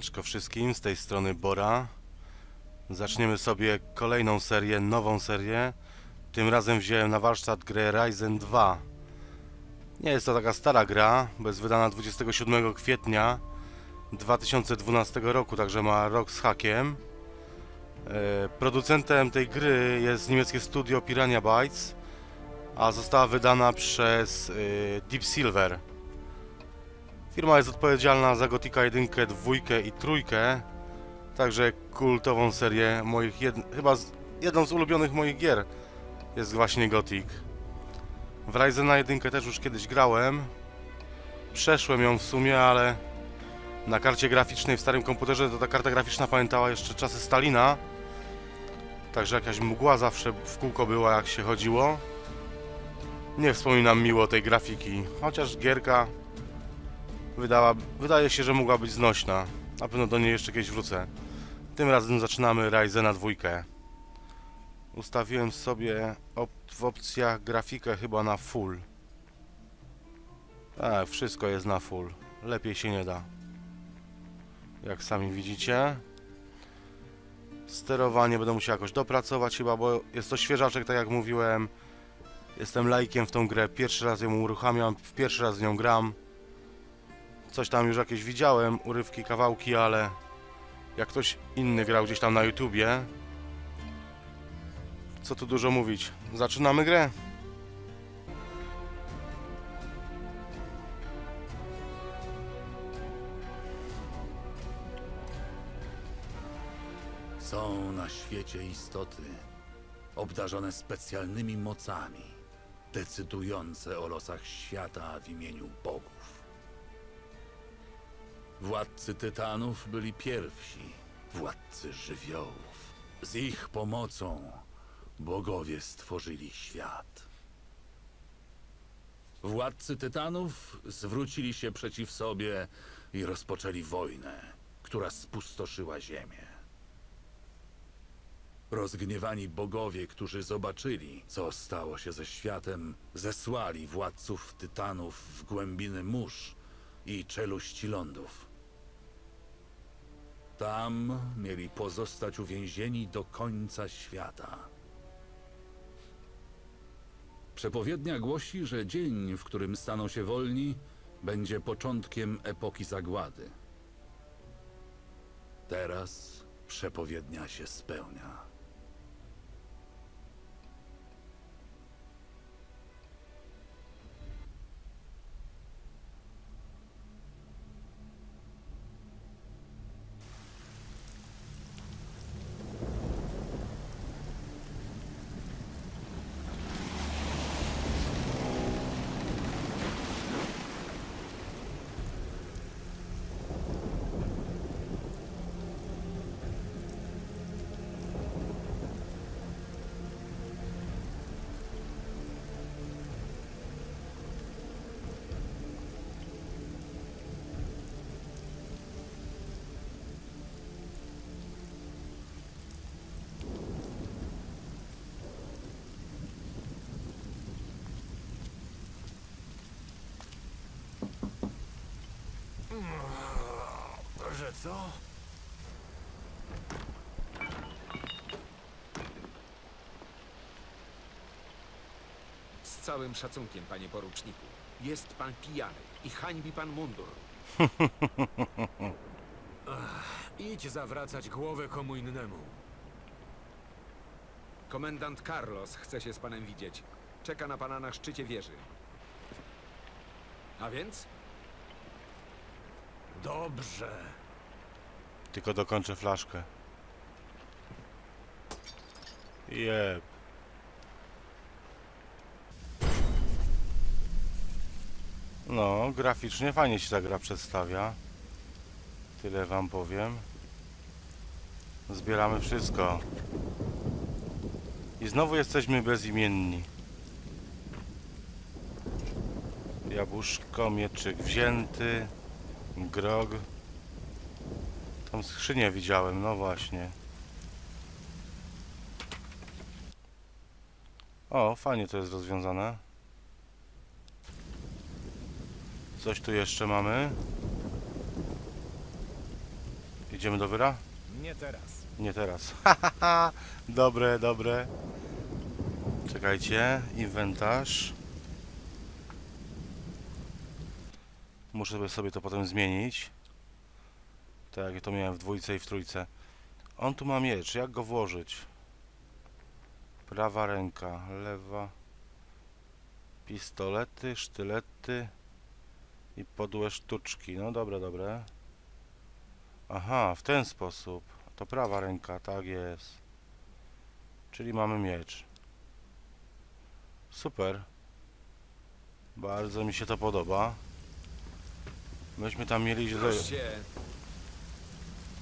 Siemaneczko wszystkim, z tej strony Bora. Zaczniemy sobie kolejną serię, nową serię. Tym razem wziąłem na warsztat grę Ryzen 2. Nie jest to taka stara gra, bo jest wydana 27 kwietnia 2012 roku, także ma rok z hakiem. E, Producentem tej gry jest niemieckie studio Piranha Bytes, a została wydana przez e, Deep Silver. Firma jest odpowiedzialna za Gotika 1, 2 i 3, także kultową serię moich, jed... chyba z... jedną z ulubionych moich gier jest właśnie Gothic. W Ryzena 1 też już kiedyś grałem, przeszłem ją w sumie, ale na karcie graficznej w starym komputerze to ta karta graficzna pamiętała jeszcze czasy Stalina, także jakaś mgła zawsze w kółko była jak się chodziło. Nie wspominam miło tej grafiki, chociaż gierka wydała, wydaje się, że mogła być znośna. Na pewno do niej jeszcze kiedyś wrócę. Tym razem zaczynamy Ryzena 2. Ustawiłem sobie op w opcjach grafikę chyba na full. Tak, wszystko jest na full. Lepiej się nie da. Jak sami widzicie. Sterowanie będę musiał jakoś dopracować chyba, bo jest to świeżaczek, tak jak mówiłem. Jestem lajkiem w tą grę. Pierwszy raz ją uruchamiam, w pierwszy raz z nią gram. Coś tam już jakieś widziałem, urywki, kawałki, ale jak ktoś inny grał gdzieś tam na YouTubie, co tu dużo mówić. Zaczynamy grę. Są na świecie istoty obdarzone specjalnymi mocami, decydujące o losach świata w imieniu bogów. Władcy tytanów byli pierwsi, władcy żywiołów. Z ich pomocą bogowie stworzyli świat. Władcy tytanów zwrócili się przeciw sobie i rozpoczęli wojnę, która spustoszyła ziemię. Rozgniewani bogowie, którzy zobaczyli, co stało się ze światem, zesłali władców tytanów w głębiny mórz i czeluści lądów. Tam mieli pozostać uwięzieni do końca świata. Przepowiednia głosi, że dzień, w którym staną się wolni, będzie początkiem epoki zagłady. Teraz przepowiednia się spełnia. Co? Z całym szacunkiem, panie poruczniku. Jest pan pijany i hańbi pan mundur. Idź zawracać głowę komu innemu. Komendant Carlos chce się z panem widzieć. Czeka na pana na szczycie wieży. A więc? Dobrze. Tylko dokończę flaszkę. Jeb. No, graficznie fajnie się ta gra przedstawia. Tyle wam powiem. Zbieramy wszystko. I znowu jesteśmy bezimienni. Jabłuszko, mieczyk wzięty. Grog. Tą skrzynię widziałem, no właśnie. O, fajnie to jest rozwiązane. Coś tu jeszcze mamy. Idziemy do wyra? Nie teraz. Nie teraz. dobre, dobre. Czekajcie, inwentarz. Muszę sobie- sobie to potem zmienić. Tak jak to miałem w dwójce i w trójce. On tu ma miecz, jak go włożyć? Prawa ręka, lewa. Pistolety, sztylety i podłe sztuczki. No dobre, dobre. Aha, w ten sposób. To prawa ręka, tak jest. Czyli mamy miecz. Super. Bardzo mi się to podoba. Myśmy tam mieli iść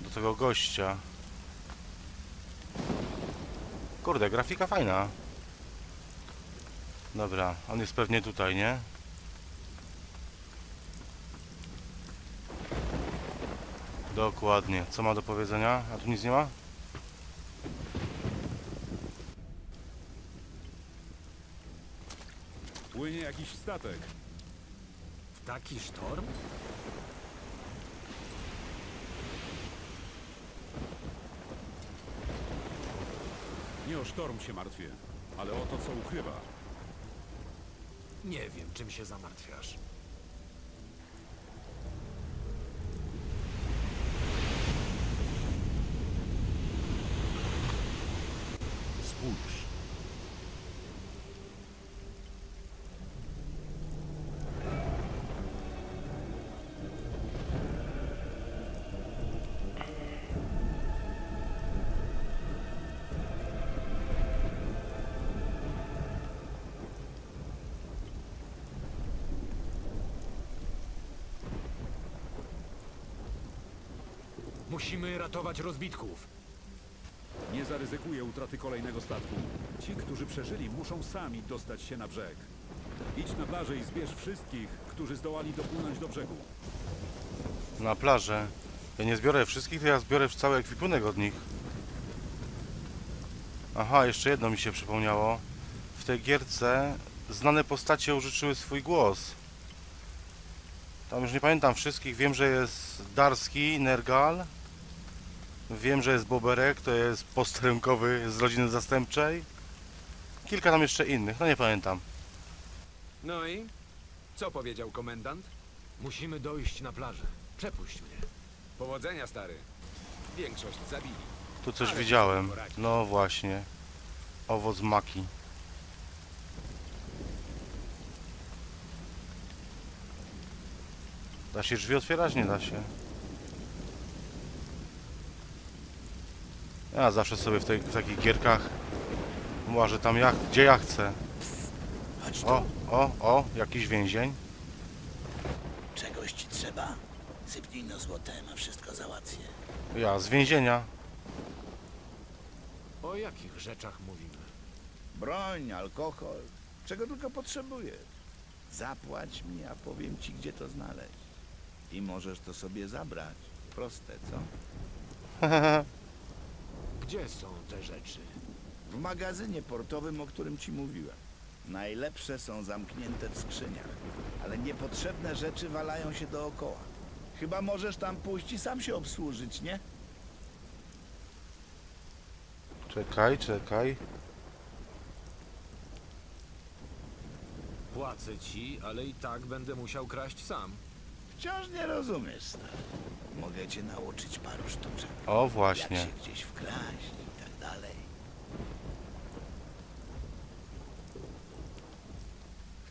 do, tego gościa. Kurde, grafika fajna. Dobra, on jest pewnie tutaj, nie? Dokładnie. Co ma do powiedzenia? A tu nic nie ma? Płynie jakiś statek. W taki sztorm? Nie o sztorm się martwię, ale o to, co ukrywa. Nie wiem, czym się zamartwiasz. Musimy ratować rozbitków. Nie zaryzykuję utraty kolejnego statku. Ci, którzy przeżyli, muszą sami dostać się na brzeg. Idź na plażę i zbierz wszystkich, którzy zdołali dopłynąć do brzegu. Na plażę. Ja nie zbiorę wszystkich, to ja zbiorę cały ekwipunek od nich. Aha, jeszcze jedno mi się przypomniało. W tej gierce znane postacie użyczyły swój głos. Tam już nie pamiętam wszystkich. Wiem, że jest Darski, Nergal. Wiem, że jest Boberek, to jest posterunkowy z rodziny zastępczej. Kilka tam jeszcze innych, no nie pamiętam. no i? Co powiedział komendant? Musimy dojść na plażę. Przepuść mnie. Powodzenia, stary. Większość zabili. Tu coś Ale widziałem. sobie poradzi. No właśnie. Owoc maki. Da się drzwi otwierać? Nie da się. Ja zawsze sobie w, tej, w takich gierkach może tam jak, gdzie ja chcę. O, o, o, jakiś więzień. czegoś ci trzeba? Sypnij no złotem, a wszystko załatwię. Ja, z więzienia. O jakich rzeczach mówimy? Broń, alkohol, czego tylko potrzebujesz. Zapłać mi, a powiem ci, gdzie to znaleźć. I możesz to sobie zabrać. Proste, co? Gdzie są te rzeczy? W magazynie portowym, o którym ci mówiłem. Najlepsze są zamknięte w skrzyniach, ale niepotrzebne rzeczy walają się dookoła. Chyba możesz tam pójść i sam się obsłużyć, nie? Czekaj, czekaj. Płacę ci, ale i tak będę musiał kraść sam. Wciąż nie rozumiesz, stary. Mogę cię nauczyć paru sztuczek. O, Jak właśnie. się gdzieś wkraść i tak dalej.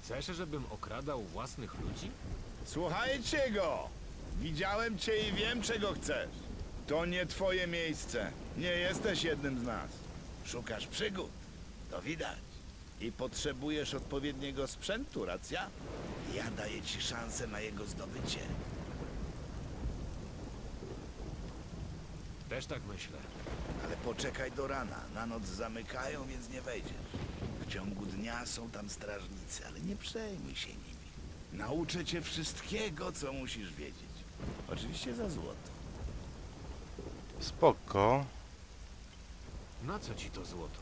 Chcesz, żebym okradał własnych ludzi? Słuchajcie go! Widziałem cię i wiem, czego chcesz. To nie twoje miejsce. Nie jesteś jednym z nas. Szukasz przygód. To widać. I potrzebujesz odpowiedniego sprzętu, racja? Ja daję ci szansę na jego zdobycie. Też tak myślę. Ale poczekaj do rana. Na noc zamykają, więc nie wejdziesz. W ciągu dnia są tam strażnicy, ale nie przejmuj się nimi. Nauczę cię wszystkiego, co musisz wiedzieć. Oczywiście za złoto. Spoko. Na co ci to złoto?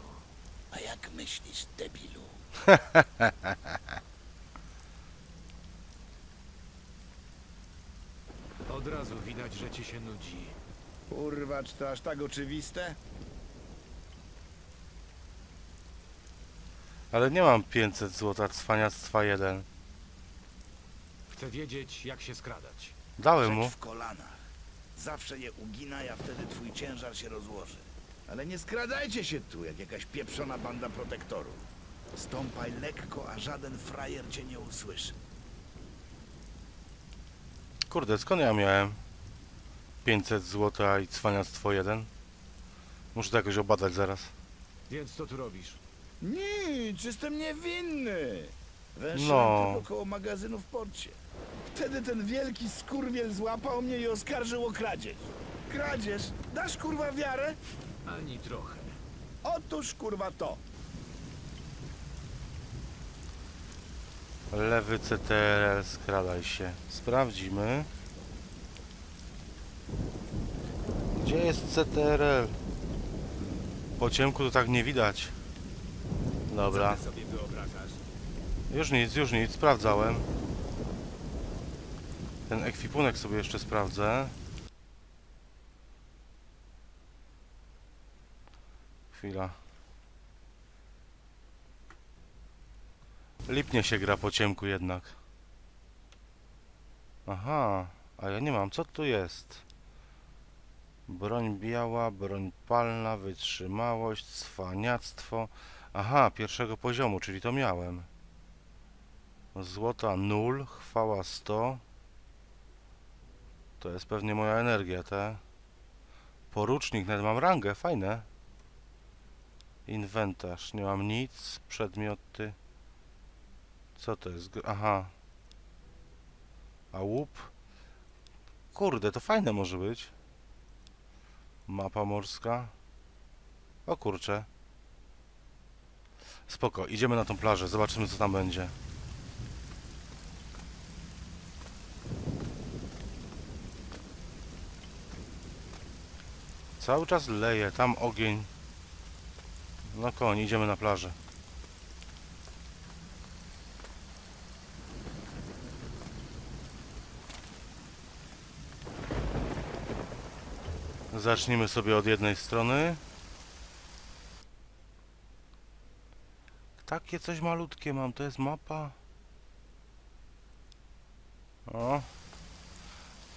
A jak myślisz, debilu? Od razu widać, że ci się nudzi. Kurwa, czy to aż tak oczywiste? Ale nie mam 500 złota cwaniactwa 1. Chcę wiedzieć, jak się skradać. Dałem Rzecz mu. w kolanach. Zawsze je uginaj, a wtedy twój ciężar się rozłoży. Ale nie skradajcie się tu, jak jakaś pieprzona banda protektorów. Stąpaj lekko, a żaden frajer cię nie usłyszy. Kurde, skąd ja miałem 500 złota i cwaniactwo 1? Muszę to jakoś obadać zaraz. Więc co tu robisz? Nic, jestem niewinny. Węszyłem No. tylko koło magazynu w porcie. Wtedy ten wielki skurwiel złapał mnie i oskarżył o kradzież. Kradzież? Dasz kurwa wiarę? Ani trochę. Otóż kurwa to. Lewy CTRL, skradaj się. Sprawdzimy. Gdzie jest CTRL? Po ciemku to tak nie widać. Dobra. Już nic, już nic, sprawdzałem. Ten ekwipunek sobie jeszcze sprawdzę. Chwila. Lipnie się gra po ciemku jednak. Aha, a ja nie mam. Co tu jest? Broń biała, broń palna, wytrzymałość, cwaniactwo. Aha, pierwszego poziomu, czyli to miałem. Złota 0, chwała 100. To jest pewnie moja energia, te. Porucznik, nawet mam rangę, fajne. Inwentarz, nie mam nic. Przedmioty. Co to jest? Aha. A łup? Kurde, to fajne może być. Mapa morska. O kurcze. Spoko, idziemy na tą plażę, zobaczymy co tam będzie. Cały czas leje, tam ogień. No koń, idziemy na plażę. Zacznijmy sobie od jednej strony. Takie coś malutkie mam, to jest mapa. O.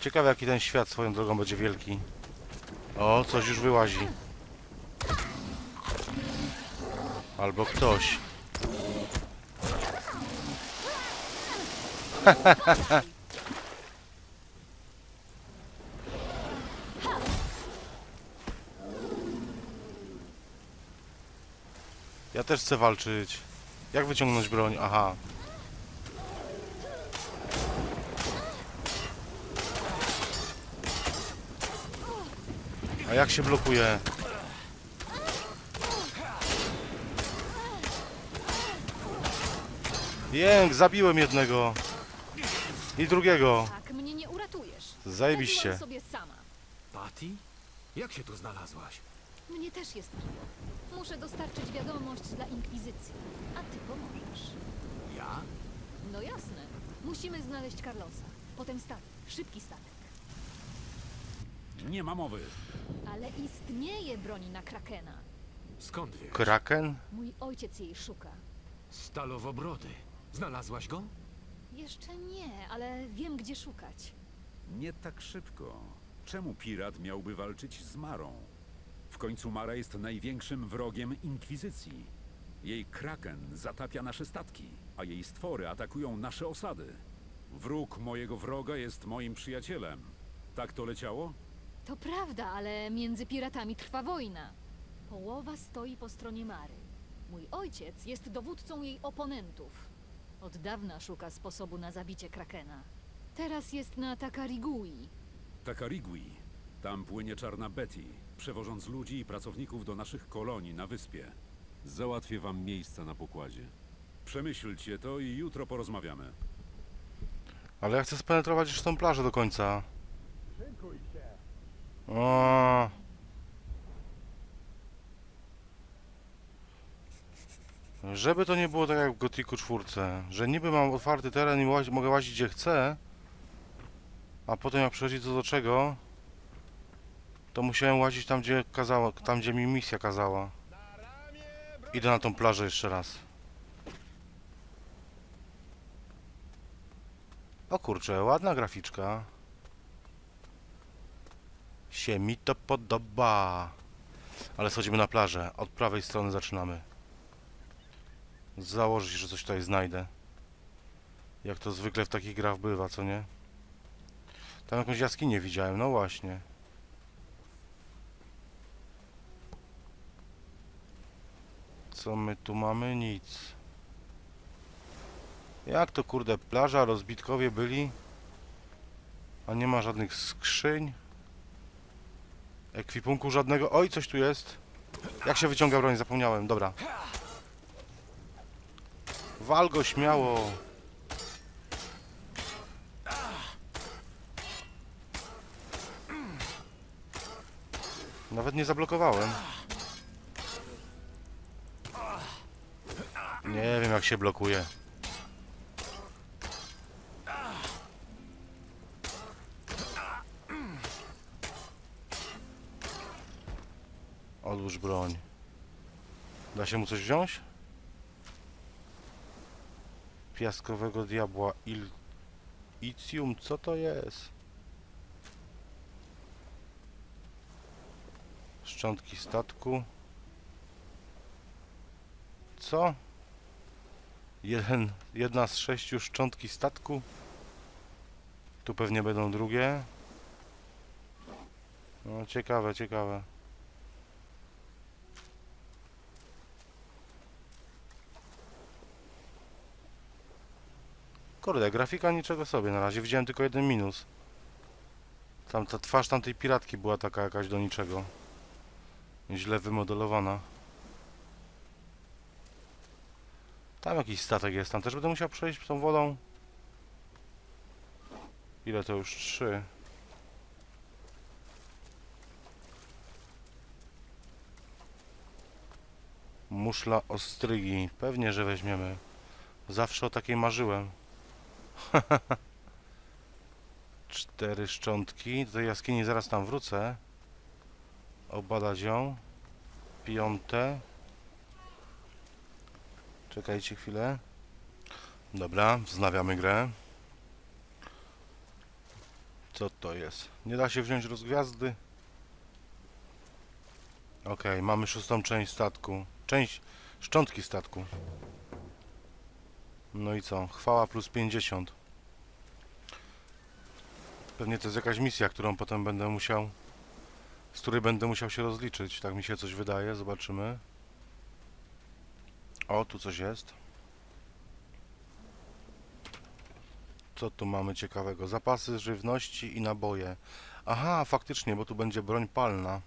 Ciekawe jaki ten świat swoją drogą będzie wielki. O, coś już wyłazi. Albo ktoś. Ja też chcę walczyć. Jak wyciągnąć broń? Aha. A jak się blokuje? Jęk, zabiłem jednego. I drugiego. Tak, mnie nie uratujesz. Zajebiście. Radziłam sobie sama. Patty? Jak się tu znalazłaś? Mnie też jest miło. Muszę dostarczyć wiadomość dla Inkwizycji. A ty pomożesz. Ja? No jasne. Musimy znaleźć Carlosa. Potem statek. Szybki statek. Nie ma mowy. Ale istnieje broń na Krakena. Skąd wiesz? Kraken? Mój ojciec jej szuka. Stalowobrody. Znalazłaś go? Jeszcze nie, ale wiem gdzie szukać. Nie tak szybko. Czemu pirat miałby walczyć z Marą? W końcu Mara jest największym wrogiem Inkwizycji. Jej kraken zatapia nasze statki, a jej stwory atakują nasze osady. Wróg mojego wroga jest moim przyjacielem. Tak to leciało? To prawda, ale między piratami trwa wojna. Połowa stoi po stronie Mary. Mój ojciec jest dowódcą jej oponentów. Od dawna szuka sposobu na zabicie Krakena. Teraz jest na Takarigui. Takarigui. Tam płynie czarna Betty, przewożąc ludzi i pracowników do naszych kolonii na wyspie. Załatwię wam miejsca na pokładzie. Przemyślcie to i jutro porozmawiamy. Ale ja chcę spenetrować już tą plażę do końca. O. Żeby to nie było tak jak w Gotiku 4, że niby mam otwarty teren i łazi, mogę łazić gdzie chcę, a potem jak przychodzi co do czego, To musiałem łazić tam, gdzie kazała, tam, gdzie mi misja kazała. Idę na tą plażę jeszcze raz. O kurczę, ładna graficzka. Się mi to podoba. Ale schodzimy na plażę. Od prawej strony zaczynamy. Założyć, że coś tutaj znajdę. Jak to zwykle w takich grach bywa, co nie? Tam jakąś jaskinię widziałem, no właśnie. Co my tu mamy? Nic. Jak to kurde, plaża, rozbitkowie byli? A nie ma żadnych skrzyń? Ekwipunku żadnego. Oj, coś tu jest. Jak się wyciąga broń? Zapomniałem. Dobra. Wal go śmiało. Nawet nie zablokowałem. Nie wiem jak się blokuje. Odłóż broń. Da się mu coś wziąć? Piaskowego diabła il... Co to jest? Szczątki statku. Co? Jeden, jedna z sześciu szczątki statku. Tu pewnie będą drugie. No ciekawe, ciekawe. Kurde, grafika niczego sobie na razie. Widziałem tylko jeden minus. Tam ta twarz tamtej piratki była taka jakaś do niczego. Źle wymodelowana. Tam jakiś statek jest, tam też będę musiał przejść tą wodą. Ile to już? Trzy. Muszla ostrygi. Pewnie, że weźmiemy. Zawsze o takiej marzyłem. Cztery szczątki. Do tej jaskini zaraz tam wrócę. Obadać ją. Piąte. Czekajcie chwilę. Dobra, wznawiamy grę. Co to jest? Nie da się wziąć rozgwiazdy? Okej, mamy szóstą część statku. Część szczątki statku. No i co? Chwała plus 50. Pewnie to jest jakaś misja, którą potem będę musiał... Z której będę musiał się rozliczyć. Tak mi się coś wydaje. Zobaczymy. O, tu coś jest. Co tu mamy ciekawego? Zapasy żywności i naboje. Aha, faktycznie, bo tu będzie broń palna.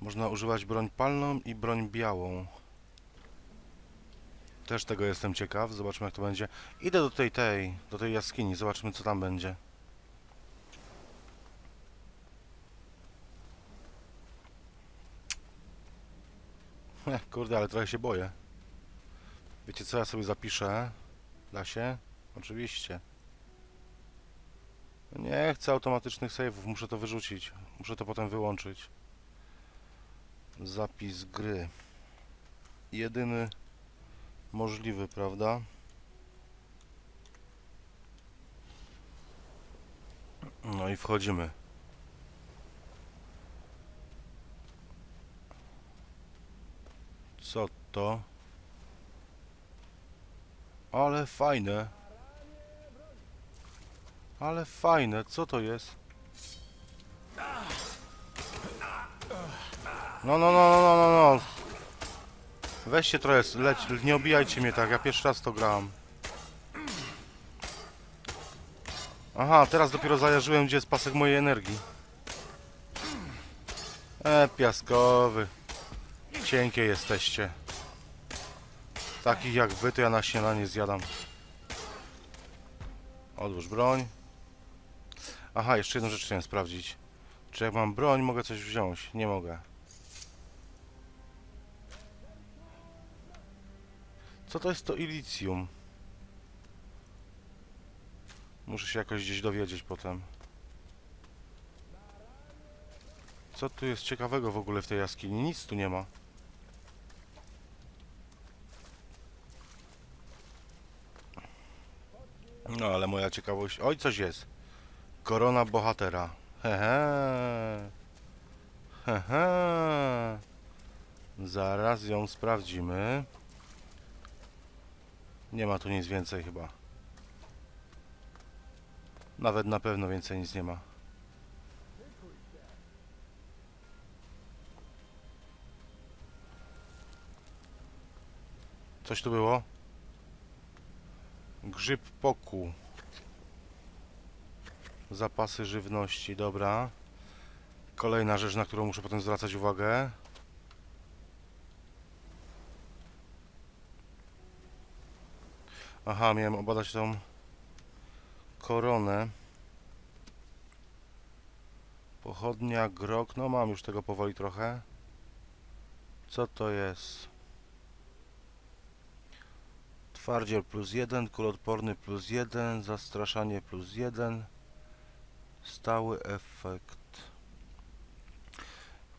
Można używać broń palną i broń białą. Też tego jestem ciekaw. Zobaczmy jak to będzie. Idę do tej tej, do tej jaskini. Zobaczmy co tam będzie. Kurde, ale trochę się boję. Wiecie co, ja sobie zapiszę. Da się? Oczywiście. Nie chcę automatycznych save'ów, muszę to wyrzucić. Muszę to potem wyłączyć. Zapis gry. Jedyny możliwy, prawda? No i wchodzimy. Co to? Ale fajne. Ale fajne, co to jest? No, no, no, no, no, no. Weźcie trochę, leć, nie obijajcie mnie tak, ja pierwszy raz to grałem. Aha, teraz dopiero zajarzyłem, gdzie jest pasek mojej energii. E, piaskowy. Cienkie jesteście. Takich jak wy, to ja na śniadanie zjadam. Odłóż broń. Aha, jeszcze jedną rzecz chciałem sprawdzić. Czy jak mam broń, mogę coś wziąć? Nie mogę. Co to jest to ilicjum? Muszę się jakoś gdzieś dowiedzieć potem. Co tu jest ciekawego w ogóle w tej jaskini? Nic tu nie ma. No ale moja ciekawość... Oj, coś jest. Korona bohatera. Hehe. Hehe. Zaraz ją sprawdzimy. Nie ma tu nic więcej chyba. Nawet na pewno więcej nic nie ma. Coś tu było? Grzyb poku. Zapasy żywności, dobra. Kolejna rzecz, na którą muszę potem zwracać uwagę. Aha, miałem obadać tą koronę. Pochodnia, grok. No mam już tego powoli trochę. Co to jest? Twardziel plus 1, kulotporny plus 1, zastraszanie plus 1, stały efekt.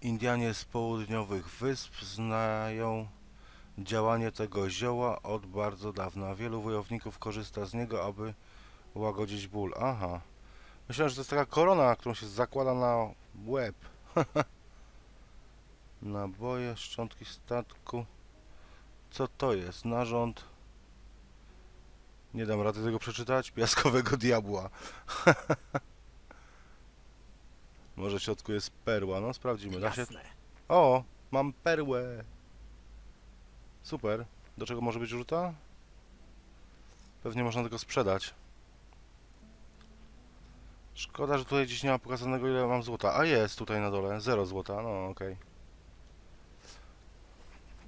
Indianie z południowych wysp znają działanie tego zioła od bardzo dawna. Wielu wojowników korzysta z niego, aby łagodzić ból. Aha. Myślałem, że to jest taka korona, którą się zakłada na łeb. Naboje, szczątki statku. Co to jest? Narząd. Nie dam rady tego przeczytać. Piaskowego diabła. Może w środku jest perła. No sprawdzimy. Da się... O! Mam perłę. Super. Do czego może być użyta? Pewnie można tylko sprzedać. Szkoda, że tutaj gdzieś nie ma pokazanego ile mam złota. A jest tutaj na dole. 0 złota. No okej.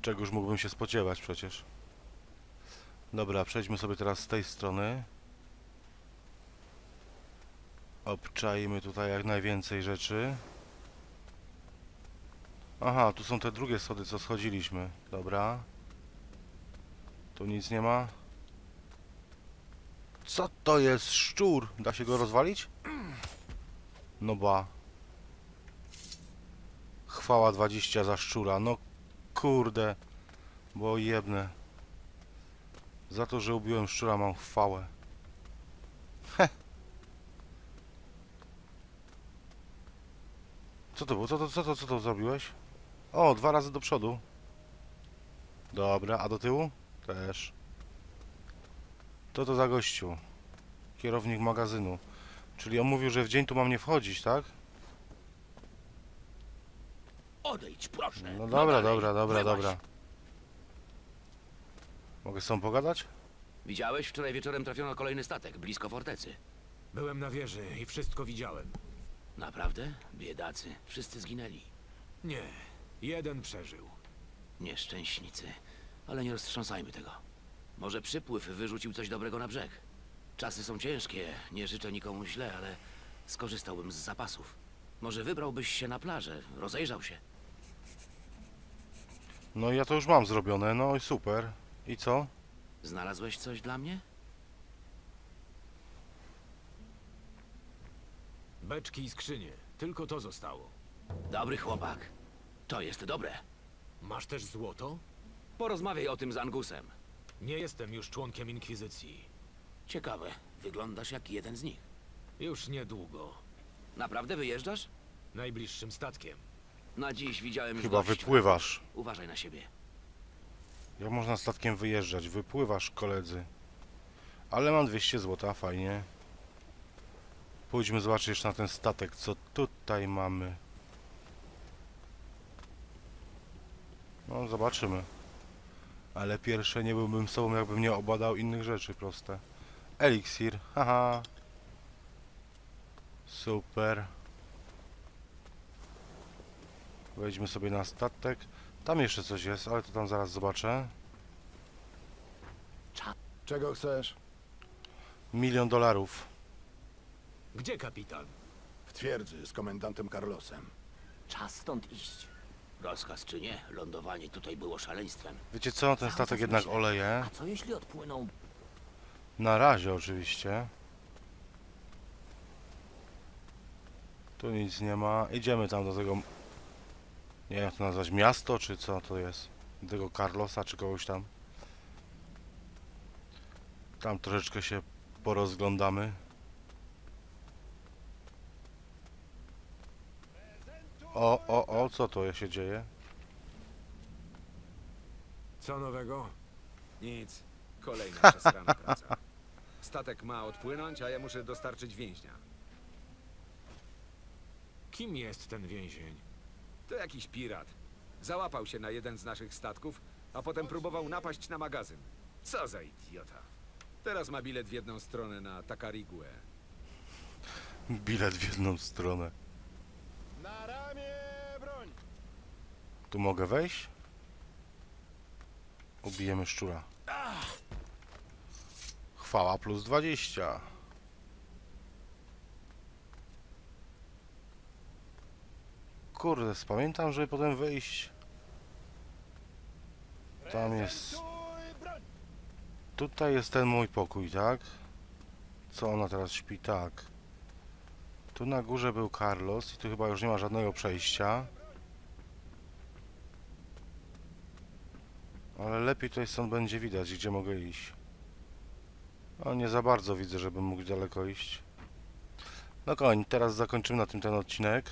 Czegoż mógłbym się spodziewać przecież. Dobra, przejdźmy sobie teraz z tej strony. Obczajmy tutaj jak najwięcej rzeczy. Aha, tu są te drugie schody, co schodziliśmy. Dobra. Tu nic nie ma. Co to jest szczur? Da się go rozwalić? No ba. Chwała 20 za szczura. No kurde. Bo jebne. Za to, że ubiłem szczura mam chwałę. Heh. Co to było? Co to, co to, co to zrobiłeś? O, dwa razy do przodu. Dobra, a do tyłu? Też. To to za gościu. Kierownik magazynu. Czyli on mówił, że w dzień tu mam nie wchodzić, tak? Odejdź, proszę. No dobra, dalej. dobra, dobra, dobra. Mogę z tą pogadać? Widziałeś? Wczoraj wieczorem trafiono kolejny statek, blisko fortecy. Byłem na wieży i wszystko widziałem. Naprawdę? Biedacy. Wszyscy zginęli. Nie, jeden przeżył. Nieszczęśnicy. Ale nie roztrząsajmy tego. Może przypływ wyrzucił coś dobrego na brzeg. Czasy są ciężkie, nie życzę nikomu źle, ale skorzystałbym z zapasów. Może wybrałbyś się na plażę, rozejrzał się. No ja to już mam zrobione, no i super. I co? Znalazłeś coś dla mnie? Beczki i skrzynie. Tylko to zostało. Dobry chłopak. To jest dobre. Masz też złoto? Porozmawiaj o tym z Angusem. Nie jestem już członkiem Inkwizycji. Ciekawe, wyglądasz jak jeden z nich. Już niedługo. Naprawdę wyjeżdżasz? Najbliższym statkiem. Na dziś widziałem już Chyba dość. wypływasz. Uważaj na siebie. Jak można statkiem wyjeżdżać? Wypływasz, koledzy. Ale mam 200 złota, fajnie. Pójdźmy zobaczyć jeszcze na ten statek, co tutaj mamy. No, zobaczymy. Ale pierwsze nie byłbym sobą, jakbym nie obadał innych rzeczy, proste. Eliksir, haha. Super. Wejdźmy sobie na statek. Tam jeszcze coś jest, ale to tam zaraz zobaczę. Czego chcesz? Milion dolarów. Gdzie kapitan? W twierdzy z komendantem Carlosem. Czas stąd iść. Rozkaz czy nie, lądowanie tutaj było szaleństwem. Wiecie co? Ten statek jednak oleje. A co jeśli odpłyną? Na razie oczywiście. Tu nic nie ma. Idziemy tam do tego Nie wiem jak to nazwać, miasto czy co to jest? Tego Carlosa czy kogoś tam. Tam troszeczkę się porozglądamy. O, o, o, co to się dzieje? Co nowego? Nic. Kolejna przesrana praca. Statek ma odpłynąć, a ja muszę dostarczyć więźnia. Kim jest ten więzień? To jakiś pirat. Załapał się na jeden z naszych statków, a potem próbował napaść na magazyn. Co za idiota. Teraz ma bilet w jedną stronę na Takarigüe. Bilet w jedną stronę. Na ramię broń! Tu mogę wejść? Ubijemy szczura. Chwała plus 20. Kurde, pamiętam, żeby potem wyjść. Tam jest. Tutaj jest ten mój pokój, tak? Co ona teraz śpi? Tak. Tu na górze był Carlos i tu chyba już nie ma żadnego przejścia. Ale lepiej tutaj stąd będzie widać, gdzie mogę iść. No nie za bardzo widzę, żebym mógł daleko iść. No koń, teraz zakończymy na tym ten odcinek.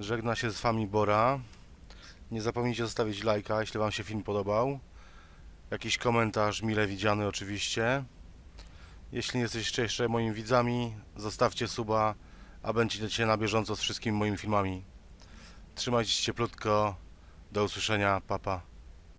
Żegna się z wami Bora. Nie zapomnijcie zostawić lajka, jeśli wam się film podobał. Jakiś komentarz mile widziany oczywiście. Jeśli nie jesteście jeszcze moimi widzami, zostawcie suba, a będziecie na bieżąco z wszystkimi moimi filmami. Trzymajcie się cieplutko. Do usłyszenia, papa. Pa.